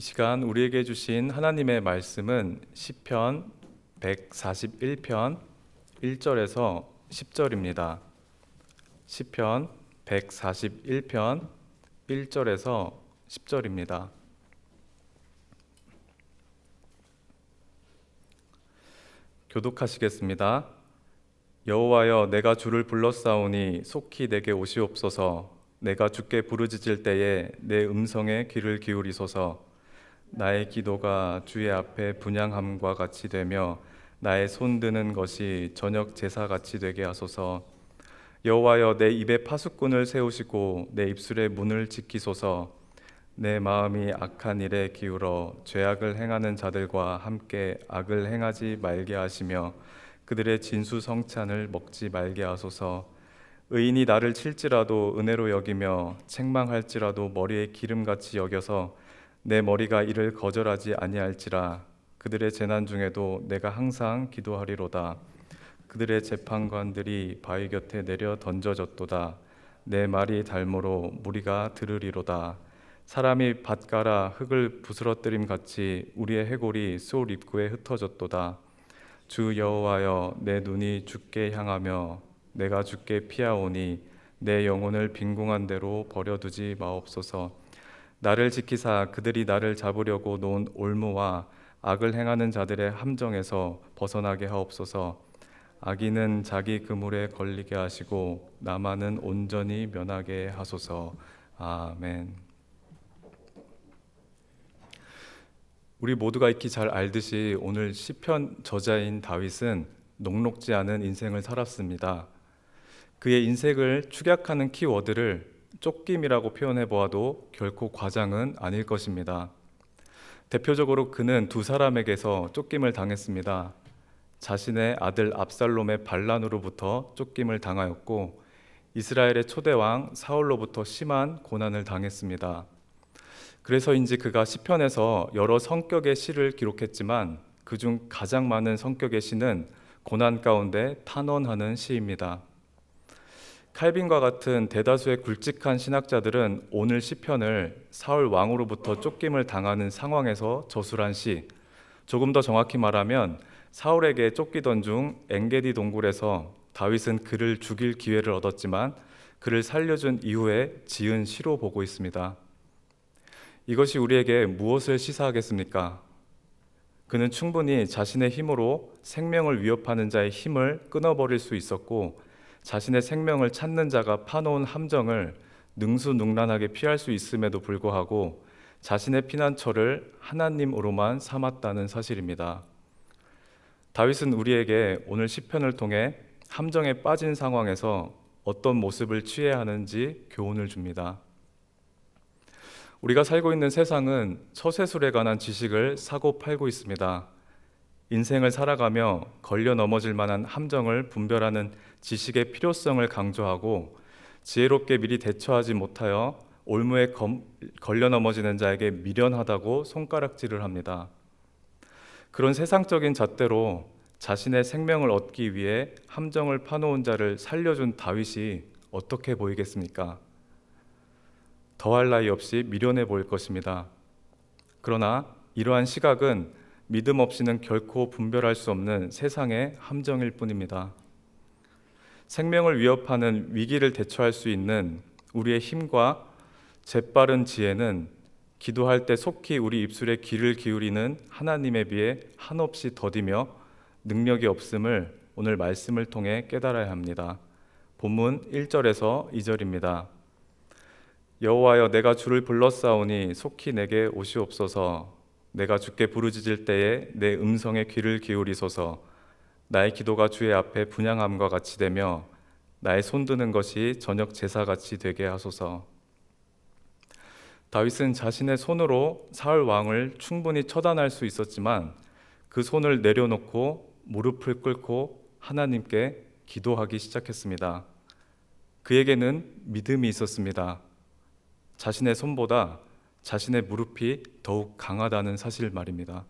이 시간 우리에게 주신 하나님의 말씀은 시편 141편 1절에서 10절입니다. 시편 141편 1절에서 10절입니다. 교독하시겠습니다. 여호와여 내가 주를 불렀사오니 속히 내게 오시옵소서 내가 주께 부르짖을 때에 내 음성에 귀를 기울이소서 나의 기도가 주의 앞에 분양함과 같이 되며 나의 손 드는 것이 저녁 제사 같이 되게 하소서. 여호와여 내 입에 파수꾼을 세우시고 내 입술의 문을 지키소서. 내 마음이 악한 일에 기울어 죄악을 행하는 자들과 함께 악을 행하지 말게 하시며 그들의 진수 성찬을 먹지 말게 하소서. 의인이 나를 칠지라도 은혜로 여기며 책망할지라도 머리에 기름같이 여겨서 내 머리가 이를 거절하지 아니할지라. 그들의 재난 중에도 내가 항상 기도하리로다. 그들의 재판관들이 바위 곁에 내려 던져졌도다. 내 말이 달모로 무리가 들으리로다. 사람이 밭가라 흙을 부스러뜨림 같이 우리의 해골이 소울 입구에 흩어졌도다. 주 여호와여 내 눈이 주께 향하며 내가 주께 피하오니 내 영혼을 빈궁한 대로 버려두지 마옵소서 나를 지키사 그들이 나를 잡으려고 놓은 올무와 악을 행하는 자들의 함정에서 벗어나게 하옵소서. 악인은 자기 그물에 걸리게 하시고 나만은 온전히 면하게 하소서. 아멘. 우리 모두가 익히 잘 알듯이 오늘 시편 저자인 다윗은 녹록지 않은 인생을 살았습니다. 그의 인생을 축약하는 키워드를 쫓김이라고 표현해 보아도 결코 과장은 아닐 것입니다. 대표적으로 그는 두 사람에게서 쫓김을 당했습니다. 자신의 아들 압살롬의 반란으로부터 쫓김을 당하였고 이스라엘의 초대 왕 사울로부터 심한 고난을 당했습니다. 그래서인지 그가 시편에서 여러 성격의 시를 기록했지만 그중 가장 많은 성격의 시는 고난 가운데 탄원하는 시입니다. 칼빈과 같은 대다수의 굵직한 신학자들은 오늘 시편을 사울 왕으로부터 쫓김을 당하는 상황에서 저술한 시, 조금 더 정확히 말하면 사울에게 쫓기던 중 엔게디 동굴에서 다윗은 그를 죽일 기회를 얻었지만 그를 살려준 이후에 지은 시로 보고 있습니다. 이것이 우리에게 무엇을 시사하겠습니까? 그는 충분히 자신의 힘으로 생명을 위협하는 자의 힘을 끊어버릴 수 있었고 자신의 생명을 찾는 자가 파놓은 함정을 능수능란하게 피할 수 있음에도 불구하고 자신의 피난처를 하나님으로만 삼았다는 사실입니다. 다윗은 우리에게 오늘 시편을 통해 함정에 빠진 상황에서 어떤 모습을 취해야 하는지 교훈을 줍니다. 우리가 살고 있는 세상은 처세술에 관한 지식을 사고 팔고 있습니다. 인생을 살아가며 걸려 넘어질 만한 함정을 분별하는 지식의 필요성을 강조하고 지혜롭게 미리 대처하지 못하여 올무에 검, 걸려 넘어지는 자에게 미련하다고 손가락질을 합니다. 그런 세상적인 잣대로 자신의 생명을 얻기 위해 함정을 파놓은 자를 살려준 다윗이 어떻게 보이겠습니까? 더할 나위 없이 미련해 보일 것입니다. 그러나 이러한 시각은 믿음 없이는 결코 분별할 수 없는 세상의 함정일 뿐입니다. 생명을 위협하는 위기를 대처할 수 있는 우리의 힘과 재빠른 지혜는 기도할 때 속히 우리 입술에 귀를 기울이는 하나님에 비해 한없이 더디며 능력이 없음을 오늘 말씀을 통해 깨달아야 합니다. 본문 1절에서 2절입니다. 여호와여 내가 주를 불렀사오니 속히 내게 오시옵소서 내가 주께 부르짖을 때에 내 음성에 귀를 기울이소서 나의 기도가 주의 앞에 분양함과 같이 되며 나의 손드는 것이 저녁 제사 같이 되게 하소서 다윗은 자신의 손으로 사울 왕을 충분히 처단할 수 있었지만 그 손을 내려놓고 무릎을 꿇고 하나님께 기도하기 시작했습니다. 그에게는 믿음이 있었습니다. 자신의 손보다 자신의 무릎이 더욱 강하다는 사실 말입니다.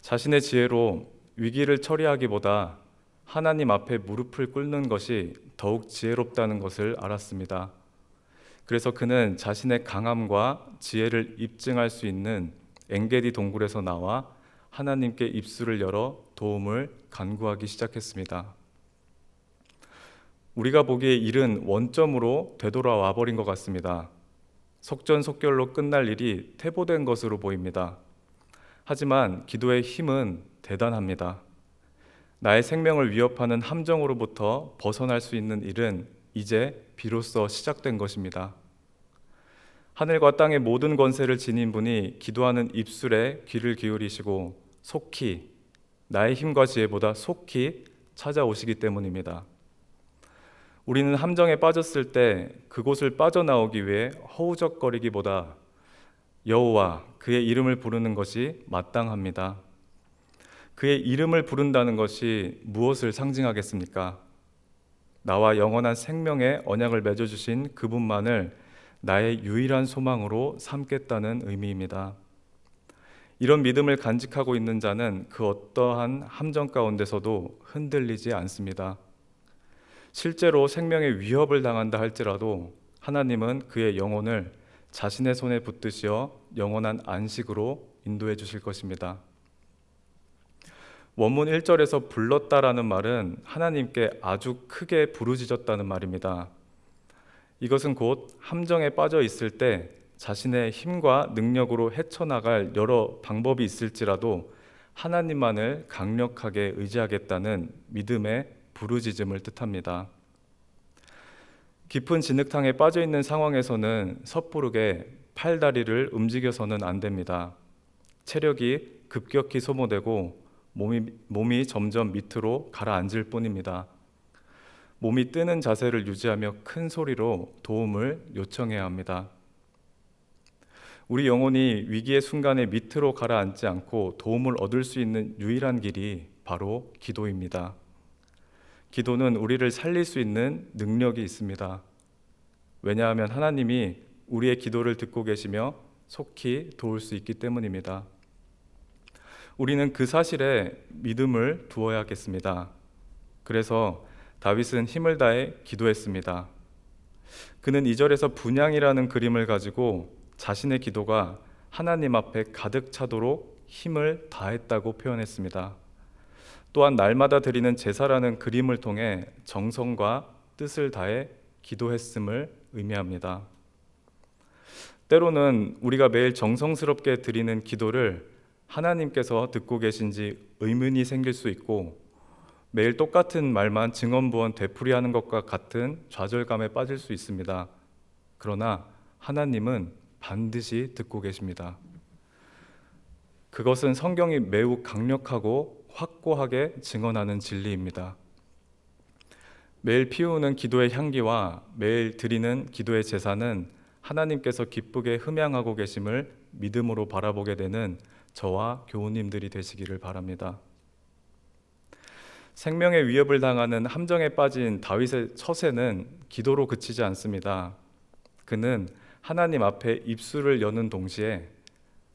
자신의 지혜로 위기를 처리하기보다 하나님 앞에 무릎을 꿇는 것이 더욱 지혜롭다는 것을 알았습니다. 그래서 그는 자신의 강함과 지혜를 입증할 수 있는 엔게디 동굴에서 나와 하나님께 입술을 열어 도움을 간구하기 시작했습니다. 우리가 보기에 일은 원점으로 되돌아와 버린 것 같습니다. 속전속결로 끝날 일이 퇴보된 것으로 보입니다. 하지만 기도의 힘은 대단합니다. 나의 생명을 위협하는 함정으로부터 벗어날 수 있는 일은 이제 비로소 시작된 것입니다. 하늘과 땅의 모든 권세를 지닌 분이 기도하는 입술에 귀를 기울이시고 속히 나의 힘과 지혜보다 속히 찾아오시기 때문입니다. 우리는 함정에 빠졌을 때 그곳을 빠져나오기 위해 허우적거리기보다 여호와 그의 이름을 부르는 것이 마땅합니다. 그의 이름을 부른다는 것이 무엇을 상징하겠습니까? 나와 영원한 생명의 언약을 맺어 주신 그분만을 나의 유일한 소망으로 삼겠다는 의미입니다. 이런 믿음을 간직하고 있는 자는 그 어떠한 함정 가운데서도 흔들리지 않습니다. 실제로 생명의 위협을 당한다 할지라도 하나님은 그의 영혼을 자신의 손에 붙드시어 영원한 안식으로 인도해 주실 것입니다. 원문 1절에서 불렀다라는 말은 하나님께 아주 크게 부르짖었다는 말입니다. 이것은 곧 함정에 빠져 있을 때 자신의 힘과 능력으로 헤쳐나갈 여러 방법이 있을지라도 하나님만을 강력하게 의지하겠다는 믿음의 부르짖음을 뜻합니다. 깊은 진흙탕에 빠져 있는 상황에서는 섣부르게 팔다리를 움직여서는 안 됩니다. 체력이 급격히 소모되고 몸이, 몸이 점점 밑으로 가라앉을 뿐입니다. 몸이 뜨는 자세를 유지하며 큰 소리로 도움을 요청해야 합니다. 우리 영혼이 위기의 순간에 밑으로 가라앉지 않고 도움을 얻을 수 있는 유일한 길이 바로 기도입니다. 기도는 우리를 살릴 수 있는 능력이 있습니다. 왜냐하면 하나님이 우리의 기도를 듣고 계시며 속히 도울 수 있기 때문입니다. 우리는 그 사실에 믿음을 두어야겠습니다. 그래서 다윗은 힘을 다해 기도했습니다. 그는 이절에서 분양이라는 그림을 가지고 자신의 기도가 하나님 앞에 가득 차도록 힘을 다했다고 표현했습니다. 또한 날마다 드리는 제사라는 그림을 통해 정성과 뜻을 다해 기도했음을 의미합니다. 때로는 우리가 매일 정성스럽게 드리는 기도를 하나님께서 듣고 계신지 의문이 생길 수 있고 매일 똑같은 말만 증언부언 되풀이하는 것과 같은 좌절감에 빠질 수 있습니다. 그러나 하나님은 반드시 듣고 계십니다. 그것은 성경이 매우 강력하고 확고하게 증언하는 진리입니다. 매일 피우는 기도의 향기와 매일 드리는 기도의 제사는 하나님께서 기쁘게 흠양하고 계심을 믿음으로 바라보게 되는 저와 교우님들이 되시기를 바랍니다. 생명의 위협을 당하는 함정에 빠진 다윗의 처세는 기도로 그치지 않습니다. 그는 하나님 앞에 입술을 여는 동시에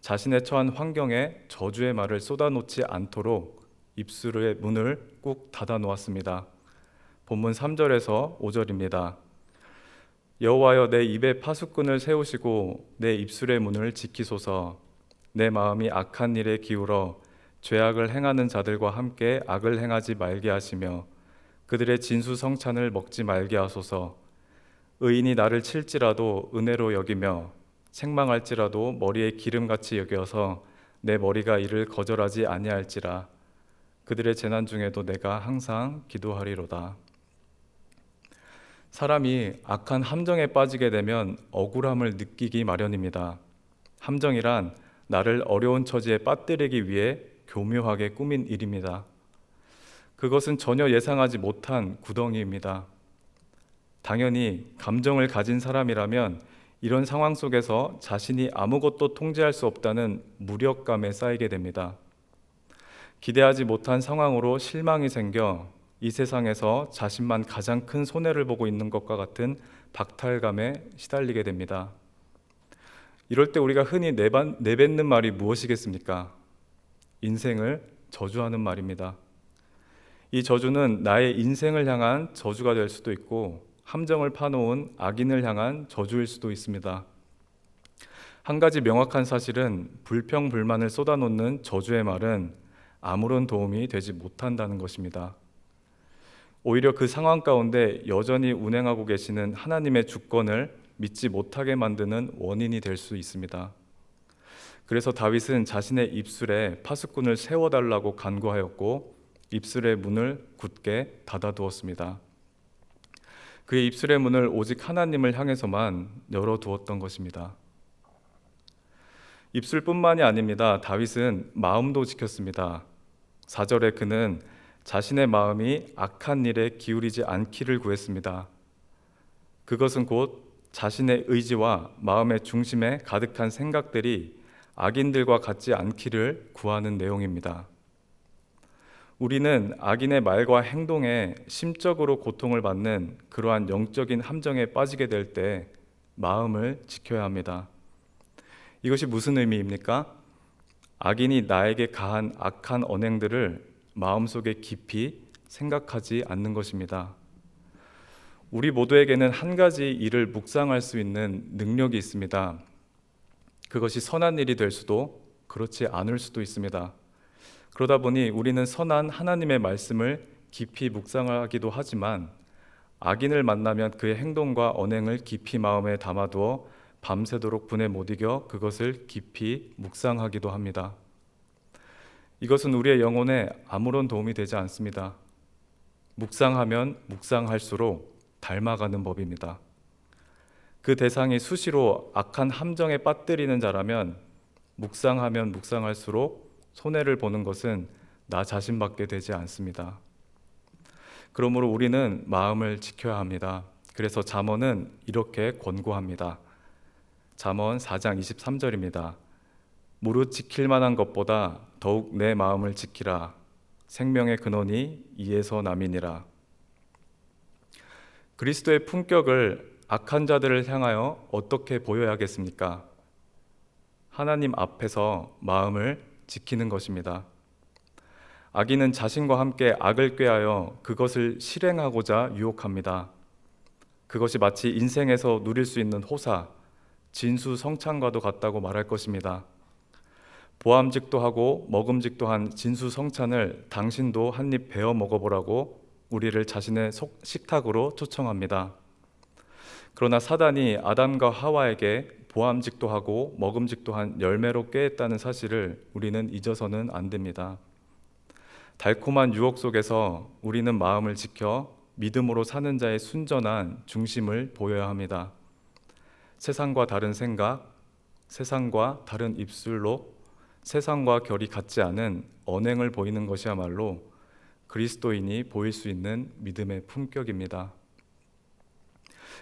자신의 처한 환경에 저주의 말을 쏟아놓지 않도록 입술의 문을 꾹 닫아 놓았습니다. 본문 3절에서 5절입니다. 여호와여 내 입에 파수꾼을 세우시고 내 입술의 문을 지키소서 내 마음이 악한 일에 기울어 죄악을 행하는 자들과 함께 악을 행하지 말게 하시며 그들의 진수 성찬을 먹지 말게 하소서 의인이 나를 칠지라도 은혜로 여기며 책망할지라도 머리에 기름같이 여겨서 내 머리가 이를 거절하지 아니할지라 그들의 재난 중에도 내가 항상 기도하리로다. 사람이 악한 함정에 빠지게 되면 억울함을 느끼기 마련입니다. 함정이란 나를 어려운 처지에 빠뜨리기 위해 교묘하게 꾸민 일입니다. 그것은 전혀 예상하지 못한 구덩이입니다. 당연히 감정을 가진 사람이라면 이런 상황 속에서 자신이 아무것도 통제할 수 없다는 무력감에 쌓이게 됩니다. 기대하지 못한 상황으로 실망이 생겨 이 세상에서 자신만 가장 큰 손해를 보고 있는 것과 같은 박탈감에 시달리게 됩니다. 이럴 때 우리가 흔히 내반, 내뱉는 말이 무엇이겠습니까? 인생을 저주하는 말입니다. 이 저주는 나의 인생을 향한 저주가 될 수도 있고 함정을 파놓은 악인을 향한 저주일 수도 있습니다. 한 가지 명확한 사실은 불평 불만을 쏟아놓는 저주의 말은 아무런 도움이 되지 못한다는 것입니다. 오히려 그 상황 가운데 여전히 운행하고 계시는 하나님의 주권을 믿지 못하게 만드는 원인이 될 수 있습니다. 그래서 다윗은 자신의 입술에 파수꾼을 세워달라고 간구하였고 입술의 문을 굳게 닫아두었습니다. 그의 입술의 문을 오직 하나님을 향해서만 열어두었던 것입니다. 입술뿐만이 아닙니다. 다윗은 마음도 지켰습니다. 4절에 그는 자신의 마음이 악한 일에 기울이지 않기를 구했습니다. 그것은 곧 자신의 의지와 마음의 중심에 가득한 생각들이 악인들과 같지 않기를 구하는 내용입니다. 우리는 악인의 말과 행동에 심적으로 고통을 받는 그러한 영적인 함정에 빠지게 될 때 마음을 지켜야 합니다. 이것이 무슨 의미입니까? 악인이 나에게 가한 악한 언행들을 마음속에 깊이 생각하지 않는 것입니다. 우리 모두에게는 한 가지 일을 묵상할 수 있는 능력이 있습니다. 그것이 선한 일이 될 수도 그렇지 않을 수도 있습니다. 그러다 보니 우리는 선한 하나님의 말씀을 깊이 묵상하기도 하지만 악인을 만나면 그의 행동과 언행을 깊이 마음에 담아두어 밤새도록 분에 못 이겨 그것을 깊이 묵상하기도 합니다. 이것은 우리의 영혼에 아무런 도움이 되지 않습니다. 묵상하면 묵상할수록 닮아가는 법입니다. 그 대상이 수시로 악한 함정에 빠뜨리는 자라면 묵상하면 묵상할수록 손해를 보는 것은 나 자신밖에 되지 않습니다. 그러므로 우리는 마음을 지켜야 합니다. 그래서 잠언은 이렇게 권고합니다. 잠언 4장 23절입니다. 무릇 지킬 만한 것보다 더욱 내 마음을 지키라. 생명의 근원이 이에서 남이니라. 그리스도의 품격을 악한 자들을 향하여 어떻게 보여야겠습니까? 하나님 앞에서 마음을 지키는 것입니다. 악인은 자신과 함께 악을 꾀하여 그것을 실행하고자 유혹합니다. 그것이 마치 인생에서 누릴 수 있는 호사, 진수 성찬과도 같다고 말할 것입니다. 보암직도 하고 먹음직도 한 진수 성찬을 당신도 한 입 베어 먹어보라고 우리를 자신의 식탁으로 초청합니다. 그러나 사단이 아담과 하와에게 보암직도 하고 먹음직도 한 열매로 꾀했다는 사실을 우리는 잊어서는 안 됩니다. 달콤한 유혹 속에서 우리는 마음을 지켜 믿음으로 사는 자의 순전한 중심을 보여야 합니다. 세상과 다른 생각, 세상과 다른 입술로 세상과 결이 같지 않은 언행을 보이는 것이야말로 그리스도인이 보일 수 있는 믿음의 품격입니다.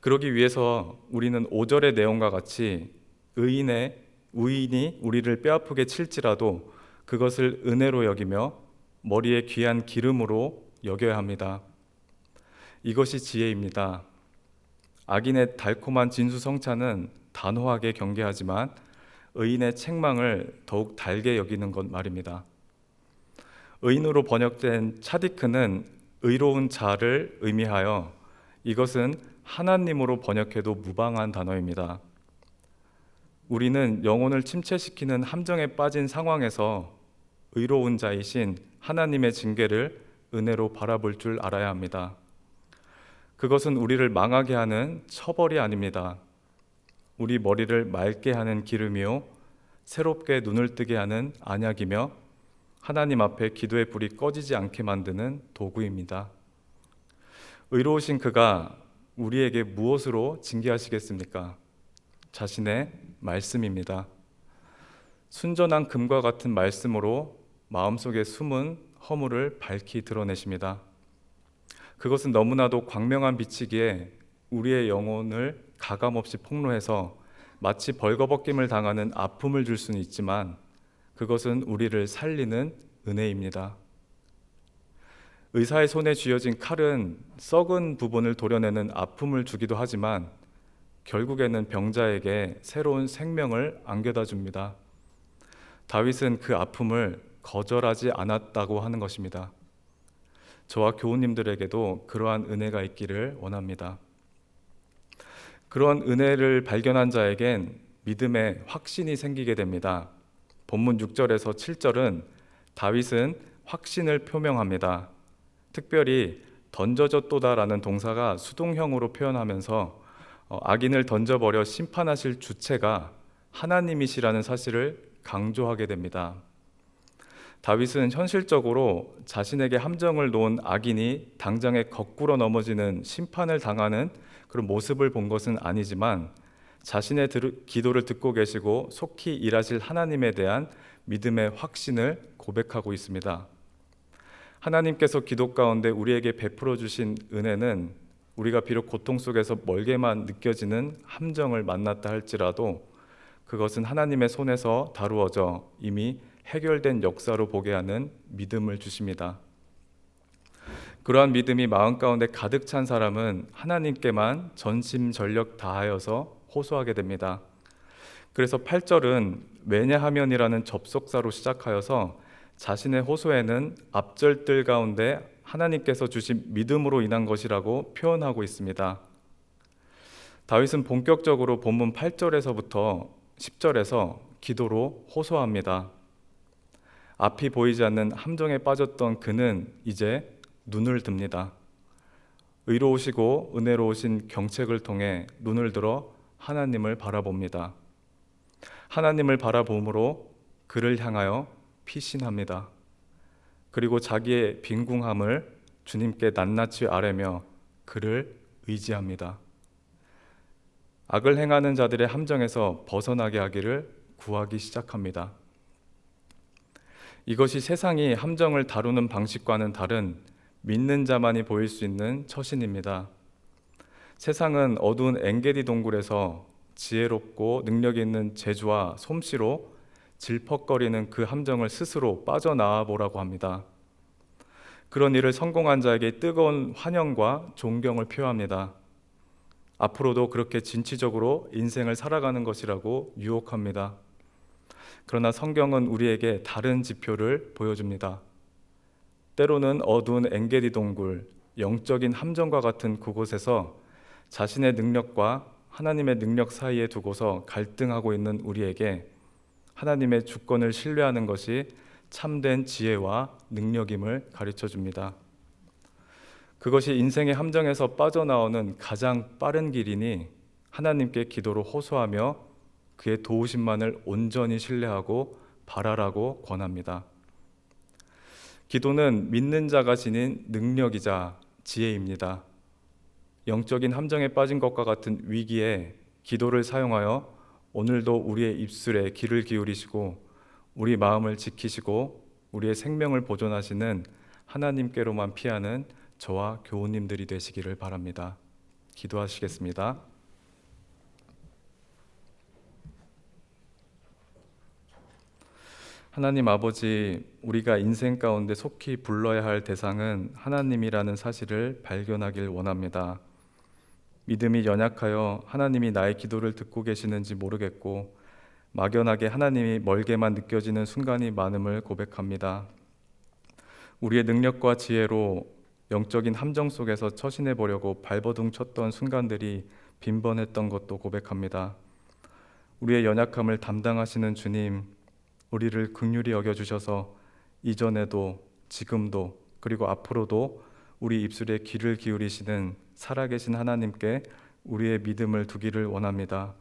그러기 위해서 우리는 5절의 내용과 같이 의인의 의인이 우리를 뼈아프게 칠지라도 그것을 은혜로 여기며 머리에 귀한 기름으로 여겨야 합니다. 이것이 지혜입니다. 악인의 달콤한 진수성찬은 단호하게 경계하지만 의인의 책망을 더욱 달게 여기는 것 말입니다. 의인으로 번역된 차디크는 의로운 자를 의미하여 이것은 하나님으로 번역해도 무방한 단어입니다. 우리는 영혼을 침체시키는 함정에 빠진 상황에서 의로운 자이신 하나님의 징계를 은혜로 바라볼 줄 알아야 합니다. 그것은 우리를 망하게 하는 처벌이 아닙니다. 우리 머리를 맑게 하는 기름이요 새롭게 눈을 뜨게 하는 안약이며 하나님 앞에 기도의 불이 꺼지지 않게 만드는 도구입니다. 의로우신 그가 우리에게 무엇으로 징계하시겠습니까? 자신의 말씀입니다. 순전한 금과 같은 말씀으로 마음속에 숨은 허물을 밝히 드러내십니다. 그것은 너무나도 광명한 빛이기에 우리의 영혼을 가감없이 폭로해서 마치 벌거벗김을 당하는 아픔을 줄 수는 있지만 그것은 우리를 살리는 은혜입니다. 의사의 손에 쥐어진 칼은 썩은 부분을 도려내는 아픔을 주기도 하지만 결국에는 병자에게 새로운 생명을 안겨다 줍니다. 다윗은 그 아픔을 거절하지 않았다고 하는 것입니다. 저와 교우님들에게도 그러한 은혜가 있기를 원합니다. 그런 은혜를 발견한 자에겐 믿음의 확신이 생기게 됩니다. 본문 6절에서 7절은 다윗은 확신을 표명합니다. 특별히 던져졌도다라는 동사가 수동형으로 표현하면서 어, 악인을 던져버려 심판하실 주체가 하나님이시라는 사실을 강조하게 됩니다. 다윗은 현실적으로 자신에게 함정을 놓은 악인이 당장에 거꾸로 넘어지는 심판을 당하는 그런 모습을 본 것은 아니지만 자신의 기도를 듣고 계시고 속히 일하실 하나님에 대한 믿음의 확신을 고백하고 있습니다. 하나님께서 기도 가운데 우리에게 베풀어 주신 은혜는 우리가 비록 고통 속에서 멀게만 느껴지는 함정을 만났다 할지라도 그것은 하나님의 손에서 다루어져 이미 해결된 역사로 보게 하는 믿음을 주십니다. 그러한 믿음이 마음 가운데 가득 찬 사람은 하나님께만 전심 전력 다하여서 호소하게 됩니다. 그래서 8절은 왜냐하면이라는 접속사로 시작하여서 자신의 호소에는 앞절들 가운데 하나님께서 주신 믿음으로 인한 것이라고 표현하고 있습니다. 다윗은 본격적으로 본문 8절에서부터 10절에서 기도로 호소합니다. 앞이 보이지 않는 함정에 빠졌던 그는 이제 눈을 듭니다. 의로우시고 은혜로우신 경책을 통해 눈을 들어 하나님을 바라봅니다. 하나님을 바라봄으로 그를 향하여 피신합니다. 그리고 자기의 빈궁함을 주님께 낱낱이 아뢰며 그를 의지합니다. 악을 행하는 자들의 함정에서 벗어나게 하기를 구하기 시작합니다. 이것이 세상이 함정을 다루는 방식과는 다른 믿는 자만이 보일 수 있는 처신입니다. 세상은 어두운 엥게디 동굴에서 지혜롭고 능력 있는 재주와 솜씨로 질퍽거리는 그 함정을 스스로 빠져나와 보라고 합니다. 그런 일을 성공한 자에게 뜨거운 환영과 존경을 표합니다. 앞으로도 그렇게 진취적으로 인생을 살아가는 것이라고 유혹합니다. 그러나 성경은 우리에게 다른 지표를 보여줍니다. 때로는 어두운 엥게리 동굴, 영적인 함정과 같은 그곳에서 자신의 능력과 하나님의 능력 사이에 두고서 갈등하고 있는 우리에게 하나님의 주권을 신뢰하는 것이 참된 지혜와 능력임을 가르쳐 줍니다. 그것이 인생의 함정에서 빠져나오는 가장 빠른 길이니 하나님께 기도로 호소하며 그의 도우심만을 온전히 신뢰하고 바라라고 권합니다. 기도는 믿는 자가 지닌 능력이자 지혜입니다. 영적인 함정에 빠진 것과 같은 위기에 기도를 사용하여 오늘도 우리의 입술에 귀를 기울이시고 우리 마음을 지키시고 우리의 생명을 보존하시는 하나님께로만 피하는 저와 교우님들이 되시기를 바랍니다. 기도하시겠습니다. 하나님 아버지, 우리가 인생 가운데 속히 불러야 할 대상은 하나님이라는 사실을 발견하길 원합니다. 믿음이 연약하여 하나님이 나의 기도를 듣고 계시는지 모르겠고 막연하게 하나님이 멀게만 느껴지는 순간이 많음을 고백합니다. 우리의 능력과 지혜로 영적인 함정 속에서 처신해 보려고 발버둥 쳤던 순간들이 빈번했던 것도 고백합니다. 우리의 연약함을 담당하시는 주님, 우리를 극률히 여겨 주셔서 이전에도 지금도 그리고 앞으로도 우리 입술에 귀를 기울이시는 살아계신 하나님께 우리의 믿음을 두기를 원합니다.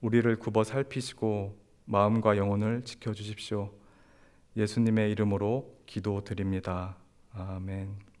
우리를 굽어 살피시고 마음과 영혼을 지켜 주십시오. 예수님의 이름으로 기도드립니다. 아멘.